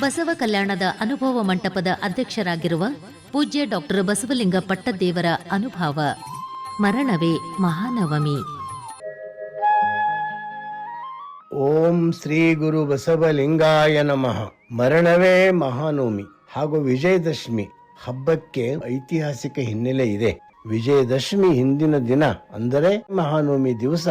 ಬಸವ ಕಲ್ಯಾಣದ ಅನುಭವ ಮಂಟಪದ ಅಧ್ಯಕ್ಷರಾಗಿರುವ ಪೂಜ್ಯ ಡಾಕ್ಟರ್ ಬಸವಲಿಂಗ ಪಟ್ಟದೇವರ ಅನುಭವ. ಮರಣವೇ ಮಹಾನವಮಿ. ಓಂ ಶ್ರೀ ಗುರು ಬಸವಲಿಂಗಾಯ ನಮಃ. ಮರಣವೇ ಮಹಾನವಮಿ. ಹಾಗೂ ವಿಜಯದಶಮಿ ಹಬ್ಬಕ್ಕೆ ಐತಿಹಾಸಿಕ ಹಿನ್ನೆಲೆ ಇದೆ. ವಿಜಯದಶಮಿ ಹಿಂದಿನ ದಿನ, ಅಂದರೆ ಮಹಾನವಮಿ ದಿವಸ,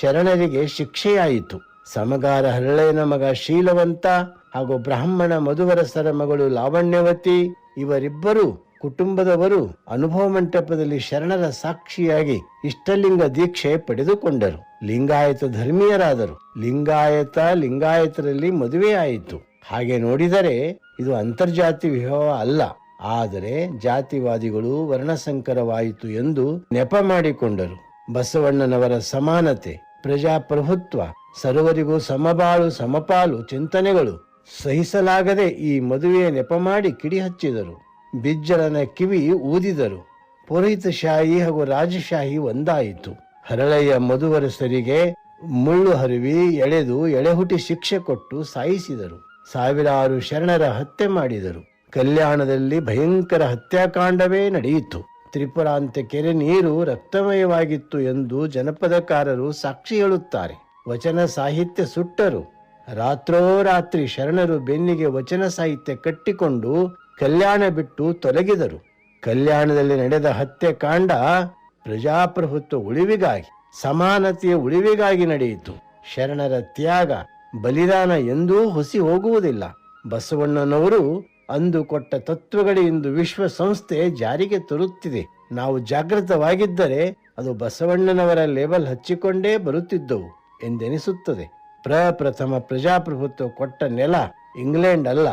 ಶರಣರಿಗೆ ಶಿಕ್ಷೆಯಾಯಿತು. ಸಮಗಾರ ಹರಳೆ ನಮಗ ಶೀಲವಂತ ಹಾಗೂ ಬ್ರಾಹ್ಮಣ ಮಧುವರಸರ ಮಗಳು ಲಾವಣ್ಯವತಿ, ಇವರಿಬ್ಬರು ಕುಟುಂಬದವರು ಅನುಭವ ಮಂಟಪದಲ್ಲಿ ಶರಣರ ಸಾಕ್ಷಿಯಾಗಿ ಇಷ್ಟಲಿಂಗ ದೀಕ್ಷೆ ಪಡೆದುಕೊಂಡರು. ಲಿಂಗಾಯತ ಧರ್ಮೀಯರಾದರು. ಲಿಂಗಾಯತ ಲಿಂಗಾಯತರಲ್ಲಿ ಮದುವೆ ಆಯಿತು. ಹಾಗೆ ನೋಡಿದರೆ ಇದು ಅಂತರ್ಜಾತಿ ವಿವಾಹ ಅಲ್ಲ. ಆದರೆ ಜಾತಿವಾದಿಗಳು ವರ್ಣಸಂಕರವಾಯಿತು ಎಂದು ನೆಪ ಮಾಡಿಕೊಂಡರು. ಬಸವಣ್ಣನವರ ಸಮಾನತೆ, ಪ್ರಜಾಪ್ರಭುತ್ವ, ಸರ್ವರಿಗೂ ಸಮಬಾಳು, ಸಮಪಾಲು ಚಿಂತನೆಗಳು ಸಹಿಸಲಾಗದೆ ಈ ಮದುವೆಯ ನೆಪ ಮಾಡಿ ಕಿಡಿ ಹಚ್ಚಿದರು. ಬಿಜ್ಜಳನ ಕಿವಿ ಊದಿದರು. ಪುರೋಹಿತಶಾಹಿ ಹಾಗೂ ರಾಜಶಾಹಿ ಒಂದಾಯಿತು. ಹರಳೆಯ ಮಧುವರಸರಿಗೆ ಮುಳ್ಳು ಹರಿವಿ ಎಳೆದು ಎಳೆಹುಟಿ ಶಿಕ್ಷೆ ಕೊಟ್ಟು ಸಾಯಿಸಿದರು. ಸಾವಿರಾರು ಶರಣರ ಹತ್ಯೆ ಮಾಡಿದರು. ಕಲ್ಯಾಣದಲ್ಲಿ ಭಯಂಕರ ಹತ್ಯಾಕಾಂಡವೇ ನಡೆಯಿತು. ತ್ರಿಪುರಾಂತ ಕೆರೆ ನೀರು ರಕ್ತಮಯವಾಗಿತ್ತು ಎಂದು ಜನಪದಕಾರರು ಸಾಕ್ಷಿ ಹೇಳುತ್ತಾರೆ. ವಚನ ಸಾಹಿತ್ಯ ಸುಟ್ಟರು. ರಾತ್ರೋರಾತ್ರಿ ಶರಣರು ಬೆನ್ನಿಗೆ ವಚನ ಸಾಹಿತ್ಯ ಕಟ್ಟಿಕೊಂಡು ಕಲ್ಯಾಣ ಬಿಟ್ಟು ತೊಲಗಿದರು. ಕಲ್ಯಾಣದಲ್ಲಿ ನಡೆದ ಹತ್ಯೆಕಾಂಡ ಪ್ರಜಾಪ್ರಭುತ್ವ ಉಳಿವಿಗಾಗಿ, ಸಮಾನತೆಯ ಉಳಿವಿಗಾಗಿ ನಡೆಯಿತು. ಶರಣರ ತ್ಯಾಗ, ಬಲಿದಾನ ಎಂದೂ ಹುಸಿ ಹೋಗುವುದಿಲ್ಲ. ಬಸವಣ್ಣನವರು ಅಂದು ಕೊಟ್ಟ ತತ್ವಗಳೇ ಇಂದು ವಿಶ್ವಸಂಸ್ಥೆ ಜಾರಿಗೆ ತರುತ್ತಿದೆ. ನಾವು ಜಾಗೃತವಾಗಿದ್ದರೆ ಅದು ಬಸವಣ್ಣನವರ ಲೇಬಲ್ ಹಚ್ಚಿಕೊಂಡೇ ಬರುತ್ತಿದ್ದವು ಎಂದೆನಿಸುತ್ತದೆ. ಪ್ರಪ್ರಥಮ ಪ್ರಜಾಪ್ರಭುತ್ವ ಕೊಟ್ಟ ನೆಲ ಇಂಗ್ಲೆಂಡ್ ಅಲ್ಲ,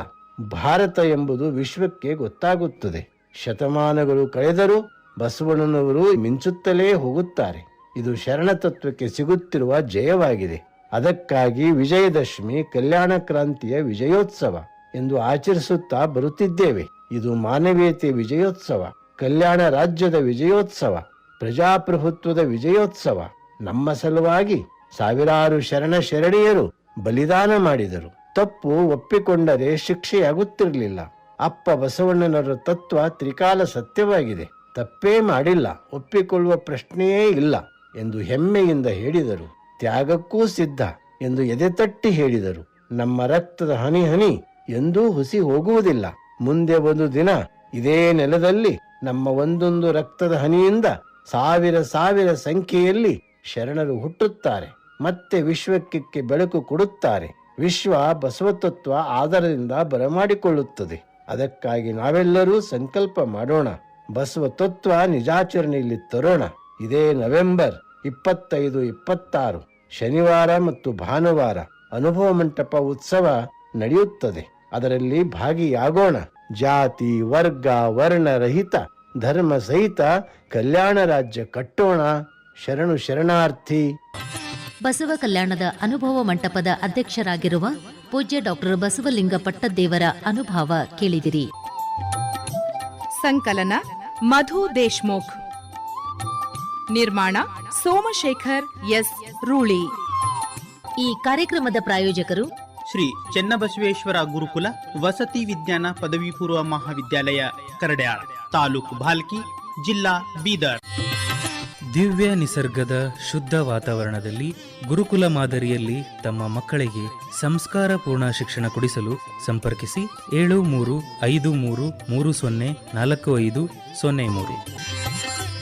ಭಾರತ ಎಂಬುದು ವಿಶ್ವಕ್ಕೆ ಗೊತ್ತಾಗುತ್ತದೆ. ಶತಮಾನಗಳು ಕಳೆದರೂ ಬಸವಣ್ಣನವರು ಮಿಂಚುತ್ತಲೇ ಹೋಗುತ್ತಾರೆ. ಇದು ಶರಣ ತತ್ವಕ್ಕೆ ಸಿಗುತ್ತಿರುವ ಜಯವಾಗಿದೆ. ಅದಕ್ಕಾಗಿ ವಿಜಯದಶಮಿ ಕಲ್ಯಾಣ ಕ್ರಾಂತಿಯ ವಿಜಯೋತ್ಸವ ಎಂದು ಆಚರಿಸುತ್ತಾ ಬರುತ್ತಿದ್ದೇವೆ. ಇದು ಮಾನವೀಯತೆ ವಿಜಯೋತ್ಸವ, ಕಲ್ಯಾಣ ರಾಜ್ಯದ ವಿಜಯೋತ್ಸವ, ಪ್ರಜಾಪ್ರಭುತ್ವದ ವಿಜಯೋತ್ಸವ. ನಮ್ಮ ಸಲುವಾಗಿ ಸಾವಿರಾರು ಶರಣ ಶರಣೀಯರು ಬಲಿದಾನ ಮಾಡಿದರು. ತಪ್ಪು ಒಪ್ಪಿಕೊಂಡರೆ ಶಿಕ್ಷೆಯಾಗುತ್ತಿರಲಿಲ್ಲ. ಅಪ್ಪ ಬಸವಣ್ಣನವರ ತತ್ವ ತ್ರಿಕಾಲ ಸತ್ಯವಾಗಿದೆ. ತಪ್ಪೇ ಮಾಡಿಲ್ಲ. ಒಪ್ಪಿಕೊಳ್ಳುವ ಪ್ರಶ್ನೆಯೇ ಇಲ್ಲ ಎಂದು ಹೆಮ್ಮೆಯಿಂದ ಹೇಳಿದರು. ತ್ಯಾಗಕ್ಕೂ ಸಿದ್ಧ ಎಂದು ಎದೆತಟ್ಟಿ ಹೇಳಿದರು. ನಮ್ಮ ರಕ್ತದ ಹನಿ ಹನಿ ಎಂದೂ ಹುಸಿ ಹೋಗುವುದಿಲ್ಲ. ಮುಂದೆ ಒಂದು ದಿನ ಇದೇ ನೆಲದಲ್ಲಿ ನಮ್ಮ ಒಂದೊಂದು ರಕ್ತದ ಹನಿಯಿಂದ ಸಾವಿರ ಸಾವಿರ ಸಂಖ್ಯೆಯಲ್ಲಿ ಶರಣರು ಹುಟ್ಟುತ್ತಾರೆ. ಮತ್ತೆ ವಿಶ್ವಕ್ಕೆ ಬೆಳಕು ಕೊಡುತ್ತಾರೆ. ವಿಶ್ವ ಬಸವತತ್ವ ಆಧಾರದಿಂದ ಬರಮಾಡಿಕೊಳ್ಳುತ್ತದೆ. ಅದಕ್ಕಾಗಿ ನಾವೆಲ್ಲರೂ ಸಂಕಲ್ಪ ಮಾಡೋಣ. ಬಸವತತ್ವ ನಿಜಾಚರಣೆಯಲ್ಲಿ ತರೋಣ. ಇದೇ ನವೆಂಬರ್ ಇಪ್ಪತ್ತೈದು ಇಪ್ಪತ್ತಾರು. ಶನಿವಾರ ಮತ್ತು ಭಾನುವಾರ ಅನುಭವ ಮಂಟಪ ಉತ್ಸವ ನಡೆಯುತ್ತದೆ. ಅದರಲ್ಲಿ ಭಾಗಿಯಾಗೋಣ. ಜಾತಿ, ವರ್ಗ ವರ್ಣ ರಹಿತ ಧರ್ಮ ಸಹಿತ ಕಲ್ಯಾಣ ರಾಜ್ಯ ಕಟ್ಟೋಣ. ಶರಣು ಶರಣಾರ್ಥಿ. ಬಸವ ಕಲ್ಯಾಣದ ಅನುಭವ ಮಂಟಪದ ಅಧ್ಯಕ್ಷರಾಗಿರುವ ಪೂಜ್ಯ ಡಾಕ್ಟರ್ ಬಸವಲಿಂಗ ಪಟ್ಟದೇವರ ಅನುಭವ ಕೇಳಿದಿರಿ. ಸಂಕಲನ ಮಧು ದೇಶ್ಮುಖ್. ನಿರ್ಮಾಣ ಸೋಮಶೇಖರ್ ಎಸ್. ರೂಳಿ. ಈ ಕಾರ್ಯಕ್ರಮದ ಪ್ರಾಯೋಜಕರು ಶ್ರೀ ಚೆನ್ನಬಸವೇಶ್ವರ ಗುರುಕುಲ ವಸತಿ ವಿಜ್ಞಾನ ಪದವಿ ಪೂರ್ವ ಮಹಾವಿದ್ಯಾಲಯ ಕರಡ್ಯಾಳ್ ತಾಲೂಕು ಭಾಲ್ಕಿ ಜಿಲ್ಲಾ ಬೀದರ್. ದಿವ್ಯ ನಿಸರ್ಗದ ಶುದ್ಧ ವಾತಾವರಣದಲ್ಲಿ ಗುರುಕುಲ ಮಾದರಿಯಲ್ಲಿ ತಮ್ಮ ಮಕ್ಕಳಿಗೆ ಸಂಸ್ಕಾರ ಪೂರ್ಣ ಶಿಕ್ಷಣ ಕೊಡಿಸಲು ಸಂಪರ್ಕಿಸಿ ಏಳು ಮೂರು ಐದು ಮೂರು ಮೂರು ಸೊನ್ನೆ ನಾಲ್ಕು ಐದು ಸೊನ್ನೆ ಮೂರು.